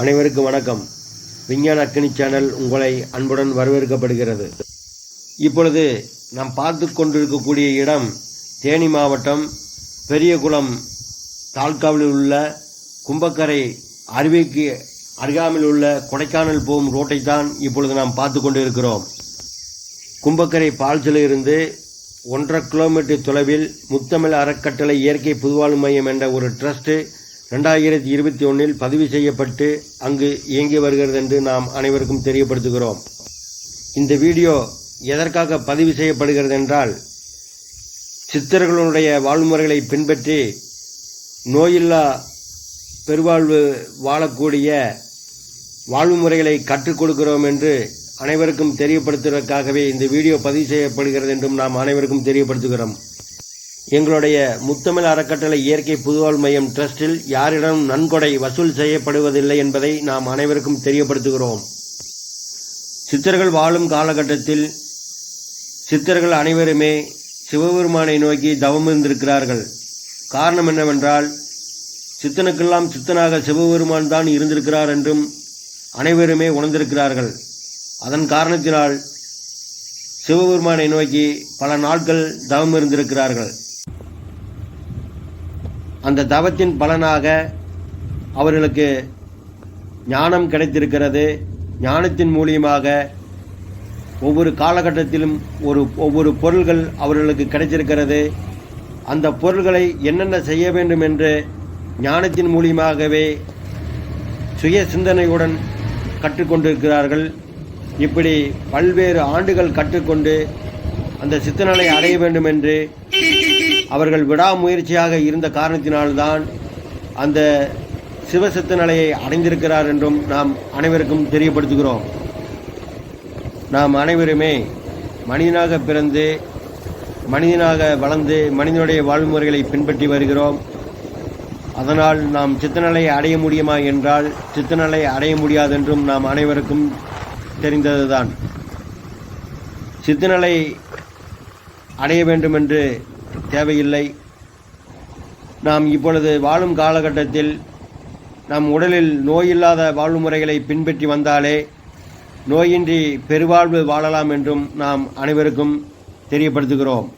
அனைவருக்கும் வணக்கம். விஞ்ஞான அக்கினி சேனல் உங்களை அன்புடன் வரவேற்கப்படுகிறது. இப்பொழுது நாம் பார்த்து கொண்டிருக்கக்கூடிய இடம் தேனி மாவட்டம் பெரியகுளம் தாலுகாவில் உள்ள கும்பக்கரை அருவிக்கு அருகாமையில் உள்ள கொடைக்கானல் போகும் ரோட்டை தான் இப்பொழுது நாம் பார்த்து கொண்டிருக்கிறோம். கும்பக்கரை பால்சிலிருந்து ஒன்றரை கிலோமீட்டர் தொலைவில் முத்தமிழ் அறக்கட்டளை இயற்கை புதுவாழ்வு மையம் என்ற ஒரு ட்ரஸ்ட் ரெண்டாயிரத்தி இருபத்தி ஒன்றில் பதிவு செய்யப்பட்டு அங்கு இயங்கி வருகிறது என்று நாம் அனைவருக்கும் தெரியப்படுத்துகிறோம். இந்த வீடியோ எதற்காக பதிவு செய்யப்படுகிறது என்றால் சித்தர்களுடைய வாழ்முறைகளை பின்பற்றி நோயில்லா பெருவாழ்வு வாழக்கூடிய வாழ்வு முறைகளை கற்றுக் கொடுக்கிறோம் என்று அனைவருக்கும் தெரியப்படுத்துவதற்காகவே இந்த வீடியோ பதிவு செய்யப்படுகிறது என்றும் நாம் அனைவருக்கும் தெரியப்படுத்துகிறோம். எங்களுடைய முத்தமிழ் அறக்கட்டளை இயற்கை புதுவாழ் மையம் டிரஸ்டில் யாரிடம் நன்கொடை வசூல் செய்யப்படுவதில்லை என்பதை நாம் அனைவருக்கும் தெரியப்படுத்துகிறோம். சித்தர்கள் வாழும் காலகட்டத்தில் சித்தர்கள் அனைவருமே சிவபெருமானை நோக்கி தவம் இருந்திருக்கிறார்கள். காரணம் என்னவென்றால் சித்தனுக்கெல்லாம் சித்தனாக சிவபெருமான் தான் இருந்திருக்கிறார் என்றும் அனைவருமே உணர்ந்திருக்கிறார்கள். அதன் காரணத்தினால் சிவபெருமானை நோக்கி பல நாட்கள் தவம் இருந்திருக்கிறார்கள். அந்த தவத்தின் பலனாக அவர்களுக்கு ஞானம் கிடைத்திருக்கிறது. ஞானத்தின் மூலியமாக ஒவ்வொரு காலகட்டத்திலும் ஒரு ஒவ்வொரு பொருள்கள் அவர்களுக்கு கிடைத்திருக்கிறது. அந்த பொருள்களை என்னென்ன செய்ய வேண்டும் என்று ஞானத்தின் மூலியமாகவே சுய சிந்தனையுடன் கற்றுக்கொண்டிருக்கிறார்கள். இப்படி பல்வேறு ஆண்டுகள் கற்றுக்கொண்டு அந்த சித்தனலை அடைய வேண்டும் என்று அவர்கள் விடாமுயற்சியாக இருந்த காரணத்தினால்தான் அந்த சிவசத்து நிலையை அடைந்திருக்கிறார் என்றும் நாம் அனைவருக்கும் தெரியப்படுத்துகிறோம். நாம் அனைவருமே மனிதனாக பிறந்து மனிதனாக வளர்ந்து மனிதனுடைய வாழ்முறைகளை பின்பற்றி வருகிறோம். அதனால் நாம் சித்தநிலையை அடைய முடியுமா என்றால் சித்தநிலை அடைய முடியாதென்றும் நாம் அனைவருக்கும் தெரிந்ததுதான். சித்தநிலை அடைய வேண்டும் என்று தேவையில்லை. நாம் இப்பொழுது வாழும் காலகட்டத்தில் நம் உடலில் நோயில்லாத வாழ்வு முறைகளை பின்பற்றி வந்தாலே நோயின்றி பெருவாழ்வு வாழலாம் என்றும் நாம் அனைவருக்கும் தெரியப்படுத்துகிறோம்.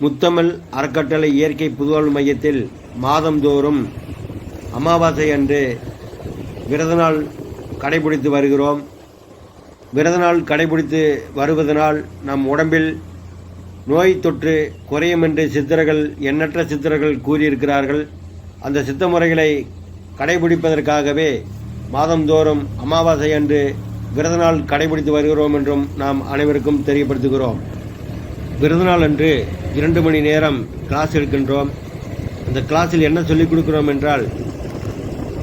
முத்தமிழ் அறக்கட்டளை இயற்கை புதுவாழ்வு மையத்தில் மாதந்தோறும் அமாவாசை அன்று விரத நாள் கடைபிடித்து வருகிறோம். விரத நாள் கடைபிடித்து வருவதனால் நம் உடம்பில் நோய் தொற்று குறையும் என்று சித்தர்கள் எண்ணற்ற சித்தர்கள் கூறியிருக்கிறார்கள். அந்த சித்த முறைகளை கடைபிடிப்பதற்காகவே மாதந்தோறும் அமாவாசை அன்று விரத நாள் கடைபிடித்து வருகிறோம் என்றும் நாம் அனைவருக்கும் தெரியப்படுத்துகிறோம். விரத நாள் அன்று இரண்டு மணி நேரம் கிளாஸ் எடுக்கின்றோம். அந்த கிளாஸில் என்ன சொல்லிக் கொடுக்கிறோம் என்றால்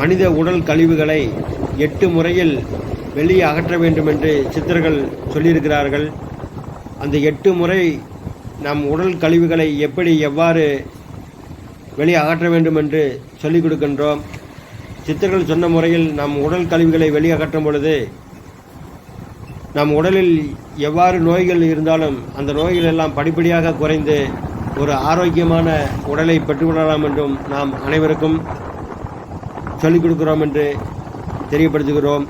மனித உடல் கழிவுகளை எட்டு முறையில் வெளியே அகற்ற வேண்டும் என்று சித்தர்கள் சொல்லியிருக்கிறார்கள். அந்த எட்டு முறை நம் உடல் கழிவுகளை எப்படி எவ்வாறு வெளியே அகற்ற வேண்டும் என்று சொல்லிக் கொடுக்கின்றோம். சித்தர்கள் சொன்ன முறையில் நம் உடல் கழிவுகளை வெளியே அகற்றும் பொழுது நம் உடலில் எவ்வாறு நோய்கள் இருந்தாலும் அந்த நோய்கள் எல்லாம் படிப்படியாக குறைந்து ஒரு ஆரோக்கியமான உடலை பெற்றுக்கொள்ளலாம் என்றும் நாம் அனைவருக்கும் சொல்லிக் கொடுக்கிறோம் என்று தெரியப்படுத்துகிறோம்.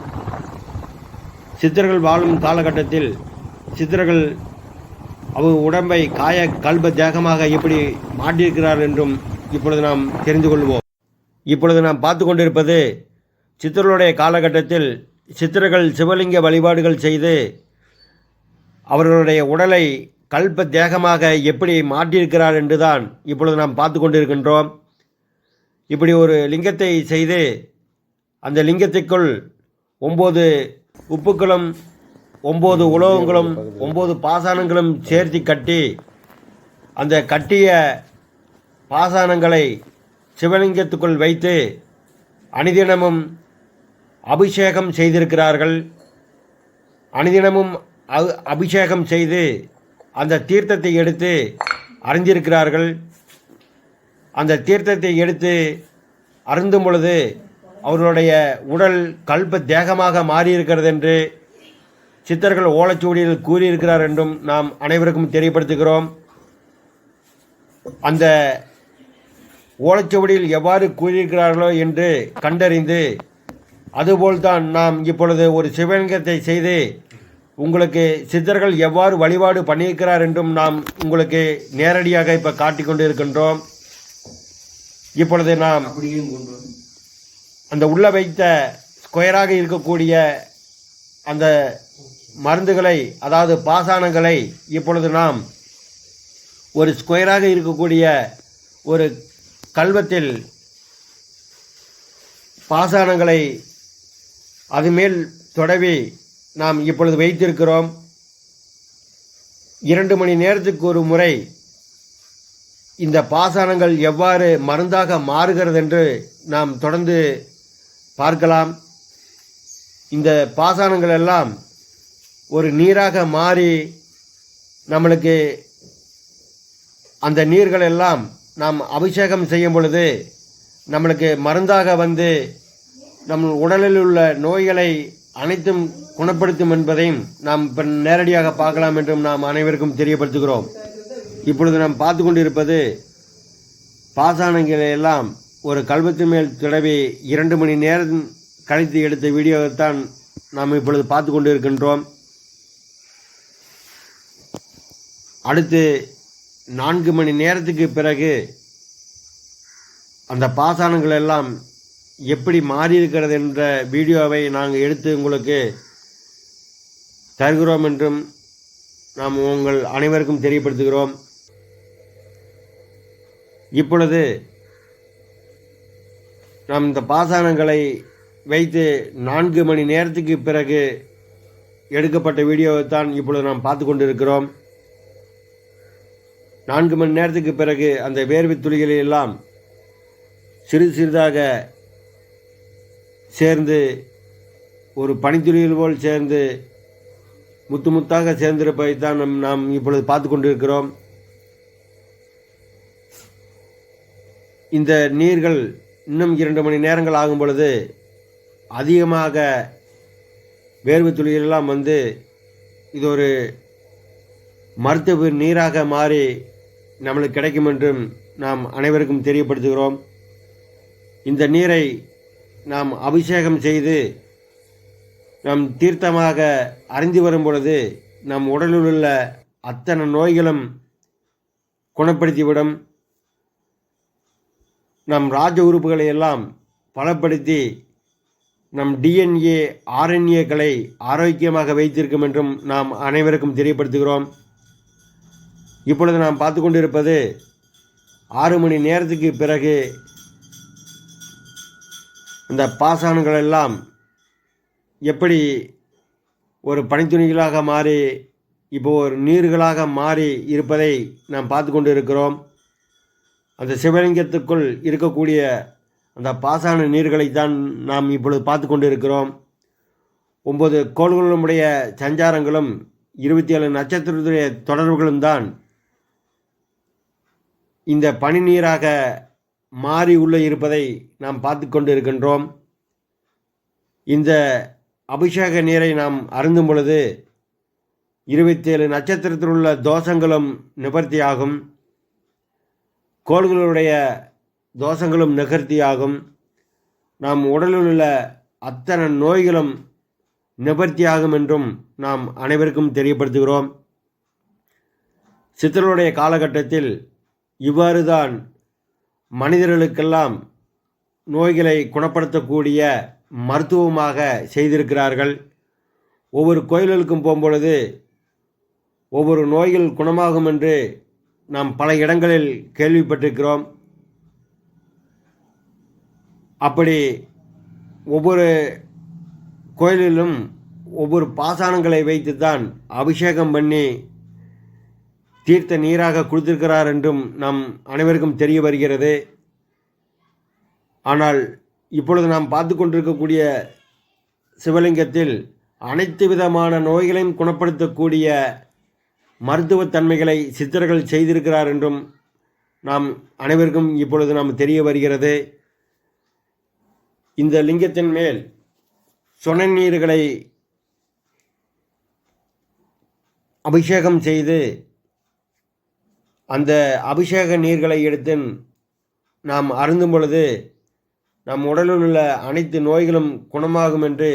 சித்தர்கள் வாழும் காலகட்டத்தில் சித்தர்கள் அவர் உடம்பை காய கல்ப தேகமாக எப்படி மாட்டியிருக்கிறார் என்றும் இப்பொழுது நாம் தெரிந்து கொள்வோம். இப்பொழுது நாம் பார்த்து கொண்டிருப்பது சித்தர்களுடைய காலகட்டத்தில் சித்தர்கள் சிவலிங்க வழிபாடுகள் செய்து அவர்களுடைய உடலை கல்ப தேகமாக எப்படி மாற்றியிருக்கிறார் என்றுதான் இப்பொழுது நாம் பார்த்து கொண்டிருக்கின்றோம். இப்படி ஒரு லிங்கத்தை செய்து அந்த லிங்கத்திற்குள் ஒம்பது உப்புக்களும் ஒம்பது உலோகங்களும் ஒம்பது பாசானங்களும் சேர்த்து கட்டி அந்த கட்டிய பாசானங்களை சிவலிங்கத்துக்குள் வைத்து அனுதினமும் அபிஷேகம் செய்திருக்கிறார்கள். அனுதினமும் அபிஷேகம் செய்து அந்த தீர்த்தத்தை எடுத்து அறிந்திருக்கிறார்கள். அந்த தீர்த்தத்தை எடுத்து அருந்தும் பொழுது அவர்களுடைய உடல் கல்ப தேகமாக மாறியிருக்கிறது என்று சித்தர்கள் ஓலைச்சுவடியில் கூறியிருக்கிறார் என்றும் நாம் அனைவருக்கும் தெரியப்படுத்துகிறோம். அந்த ஓலைச்சுவடியில் எவ்வாறு கூறியிருக்கிறார்களோ என்று கண்டறிந்து அதுபோல்தான் நாம் இப்பொழுது ஒரு சிவலிங்கத்தை செய்து உங்களுக்கு சித்தர்கள் எவ்வாறு வழிபாடு பண்ணியிருக்கிறார் என்றும் நாம் உங்களுக்கு நேரடியாக இப்போ காட்டிக் கொண்டு இருக்கின்றோம் இப்பொழுது நாம் அந்த உள்ள வைத்த ஸ்கொயராக இருக்கக்கூடிய அந்த மருந்துகளை அதாவது பாசானங்களை இப்பொழுது நாம் ஒரு ஸ்கொயராக இருக்கக்கூடிய ஒரு கல்வத்தில் பாசானங்களை அது மேல் தொடவி நாம் இப்பொழுது வைத்திருக்கிறோம். இரண்டு மணி நேரத்துக்கு ஒரு முறை இந்த பாசானங்கள் எவ்வாறு மருந்தாக மாறுகிறது என்று நாம் தொடர்ந்து பார்க்கலாம். இந்த பாசானங்கள் எல்லாம் ஒரு நீராக மாறி நம்மளுக்கு அந்த நீர்கள் எல்லாம் நாம் அபிஷேகம் செய்யும் பொழுது நம்மளுக்கு மருந்தாக வந்து நம் உடலில் உள்ள நோய்களை அனைத்தும் குணப்படுத்தும் என்பதையும் நாம் இப்போ நேரடியாக பார்க்கலாம் என்றும் நாம் அனைவருக்கும் தெரியப்படுத்துகிறோம். இப்பொழுது நாம் பார்த்து கொண்டிருப்பது பாசானங்களை எல்லாம் ஒரு கல்வத்து மேல் தடவி இரண்டு மணி நேரம் கழித்து எடுத்த வீடியோவைத்தான் நாம் இப்பொழுது பார்த்து இருக்கின்றோம் அடுத்து நான்கு மணி நேரத்துக்கு பிறகு அந்த பாசானங்கள் எல்லாம் எப்படி மாறியிருக்கிறது என்ற வீடியோவை நாங்கள் எடுத்து உங்களுக்கு தருகிறோம் என்றும் நாம் உங்கள் அனைவருக்கும் தெரியப்படுத்துகிறோம். இப்பொழுது நாம் இந்த பாசானங்களை வைத்து நான்கு மணி நேரத்துக்கு பிறகு எடுக்கப்பட்ட வீடியோவை தான் இப்பொழுது நாம் பார்த்து கொண்டிருக்கிறோம். நான்கு மணி நேரத்துக்கு பிறகு அந்த வேர்வை துளிகளை எல்லாம் சிறிது சிறிதாக சேர்ந்து ஒரு பனித்துளிகள் போல் சேர்ந்து முத்து முத்தாக சேர்ந்திருப்பதை தான் நம் நாம் இப்பொழுது பார்த்து கொண்டிருக்கிறோம். இந்த நீர்கள் இன்னும் இரண்டு மணி நேரங்கள் ஆகும் பொழுது அதிகமாக வேர்வை துளிகளெல்லாம் வந்து இது ஒரு மருத்துவ நீராக மாறி நம்மளுக்கு கிடைக்கும் என்றும் நாம் அனைவருக்கும் தெரியப்படுத்துகிறோம். இந்த நீரை நாம் அபிஷேகம் செய்து நம் தீர்த்தமாக அறிந்து வரும் பொழுது நம் உடலில் உள்ள அத்தனை நோய்களும் குணப்படுத்திவிடும். நம் ராஜ உறுப்புகளை எல்லாம் பலப்படுத்தி நம் டிஎன்ஏ ஆர்என்ஏக்களை ஆரோக்கியமாக வைத்திருக்கும் என்றும் நாம் அனைவருக்கும் தெரியப்படுத்துகிறோம். இப்பொழுது நாம் பார்த்து கொண்டிருப்பது ஆறு மணி நேரத்துக்கு பிறகு இந்த பாசான்கள் எல்லாம் எப்படி ஒரு பனித்துணிகளாக மாறி இப்போ ஒரு நீர்களாக மாறி இருப்பதை நாம் பார்த்து கொண்டு இருக்கிறோம் அந்த சிவலிங்கத்துக்குள் இருக்கக்கூடிய அந்த பாசான நீர்களைத்தான் நாம் இப்பொழுது பார்த்து கொண்டு இருக்கிறோம் ஒம்பது கோள்களுடைய சஞ்சாரங்களும் இருபத்தி ஏழு நட்சத்திரத்துடைய தொடர்புகளும் தான் இந்த பனி நீராக மாறி உள்ளே இருப்பதை நாம் பார்த்து கொண்டு இருக்கின்றோம் இந்த அபிஷேக நீரை நாம் அருந்தும் பொழுது இருபத்தேழு நட்சத்திரத்தில் உள்ள தோஷங்களும் நிவர்த்தியாகும். கோள்களுடைய தோஷங்களும் நிகர்த்தியாகும். நாம் உடலில் உள்ள அத்தனை நோய்களும் நிவர்த்தியாகும் என்றும் நாம் அனைவருக்கும் தெரியப்படுத்துகிறோம். சித்தருடைய காலகட்டத்தில் இவ்வாறு தான் மனிதர்களுக்கெல்லாம் நோய்களை குணப்படுத்தக்கூடிய மருத்துவமாக செய்திருக்கிறார்கள். ஒவ்வொரு கோயில்களுக்கும் போகும்பொழுது ஒவ்வொரு நோய்கள் குணமாகும் என்று நாம் பல இடங்களில் கேள்விப்பட்டிருக்கிறோம். அப்படி ஒவ்வொரு கோயிலிலும் ஒவ்வொரு பாசானங்களை வைத்துத்தான் அபிஷேகம் பண்ணி தீர்த்த நீராக கொடுத்திருக்கிறார் என்றும் நம் அனைவருக்கும் தெரிய வருகிறது. ஆனால் இப்பொழுது நாம் பார்த்து கொண்டிருக்கக்கூடிய சிவலிங்கத்தில் அனைத்து விதமான நோய்களையும் குணப்படுத்தக்கூடிய மருத்துவத்தன்மைகளை சித்தர்கள் செய்திருக்கிறார் என்றும் நாம் அனைவருக்கும் இப்பொழுது நாம் தெரிய வருகிறது. இந்த லிங்கத்தின் மேல் சொன நீர்களை அபிஷேகம் செய்து அந்த அபிஷேக நீர்களை எடுத்து நாம் அருந்தும் பொழுது நம் உடலில் உள்ள அனைத்து நோய்களும் குணமாகும் என்று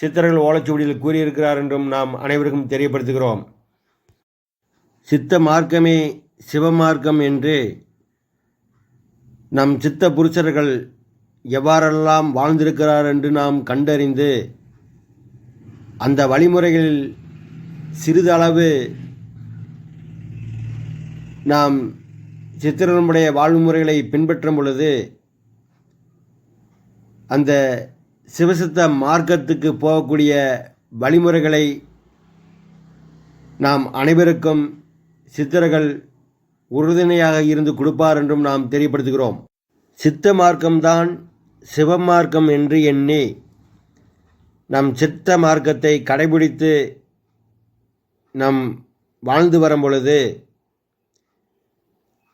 சித்தர்கள் ஓலைச்சுவடியில் கூறியிருக்கிறார் என்றும் நாம் அனைவருக்கும் தெரியப்படுத்துகிறோம். சித்த மார்க்கமே சிவமார்க்கம் என்று நம் சித்த புருஷர்கள் எவ்வாறெல்லாம் வாழ்ந்திருக்கிறார் என்று நாம் கண்டறிந்து அந்த வழிமுறைகளில் சிறிதளவு நாம் சித்திரனுடைய வாழ்வு முறைகளை பின்பற்றும் பொழுது அந்த சிவசித்த மார்க்கத்துக்கு போகக்கூடிய வழிமுறைகளை நாம் அனைவருக்கும் சித்தர்கள் உறுதுணையாக இருந்து கொடுப்பார் என்றும் நாம் தெரியப்படுத்துகிறோம். சித்த மார்க்கம்தான் சிவமார்க்கம் என்று எண்ணி நம் சித்த மார்க்கத்தை கடைபிடித்து நம் வாழ்ந்து வரும் பொழுது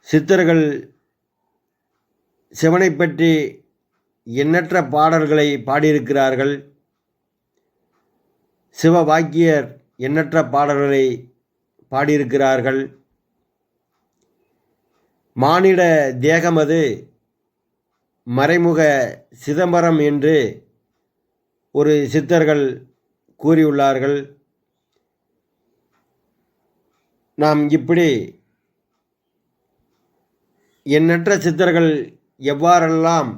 சித்தர்கள் சிவனை பற்றி எண்ணற்ற பாடல்களை பாடியிருக்கிறார்கள். சிவ வாக்கியர் எண்ணற்ற பாடல்களை பாடியிருக்கிறார்கள். மானிட தேகமது மறைமுக சிதம்பரம் என்று ஒரு சித்தர்கள் கூறியுள்ளார்கள். நாம் இப்படி எண்ணற்ற சித்தர்கள் எவ்வாறெல்லாம்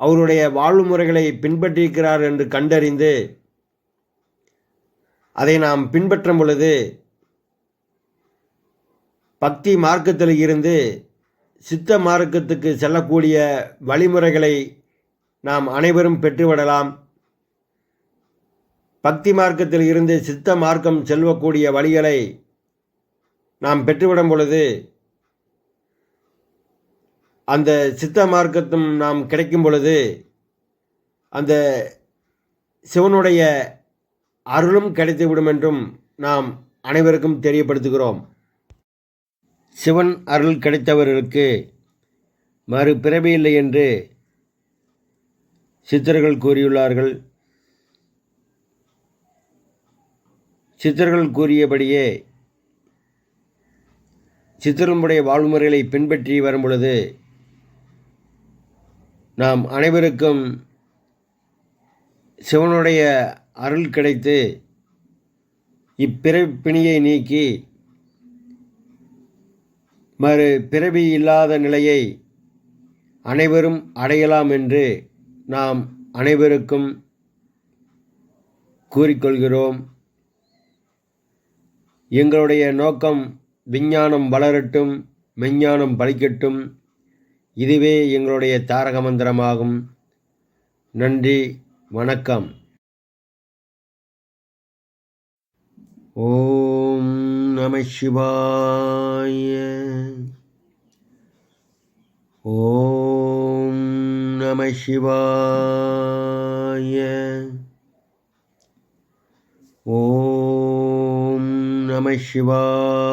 அவருடைய வாழ்வு முறைகளை பின்பற்றியிருக்கிறார் என்று கண்டறிந்து அதை நாம் பின்பற்றும் பொழுது பக்தி மார்க்கத்தில் இருந்து சித்த மார்க்கத்துக்கு செல்லக்கூடிய வழிமுறைகளை நாம் அனைவரும் பெற்றுவிடலாம். பக்தி மார்க்கத்தில் இருந்து சித்த மார்க்கம் செல்வக்கூடிய வழிகளை நாம் பெற்றுவிடும் பொழுது அந்த சித்த மார்க்கத்தும் நாம் கிடைக்கும் பொழுது அந்த சிவனுடைய அருளும் கிடைத்துவிடும் என்றும் நாம் அனைவருக்கும் தெரியப்படுத்துகிறோம். சிவன் அருள் கிடைத்தவர்களுக்கு மறுபிறவி இல்லை என்று சித்தர்கள் கூறியுள்ளார்கள். சித்தர்கள் கூறியபடியே சித்தருடைய வாழ்முறைகளை பின்பற்றி வரும் பொழுது நாம் அனைவருக்கும் சிவனுடைய அருள் கிடைத்து இப்பிறப்பிணியை நீக்கி மறு பிறவி இல்லாத நிலையை அனைவரும் அடையலாம் என்று நாம் அனைவருக்கும் கூறிக்கொள்கிறோம். எங்களுடைய நோக்கம் விஞ்ஞானம் வளரட்டும் மெஞ்ஞானம் பலிக்கட்டும். இதுவே எங்களுடைய தாரக மந்திரமாகும். நன்றி வணக்கம். ஓம் நம சிவாய. ஓம் நம சிவாய. ஓம் நம சிவாய.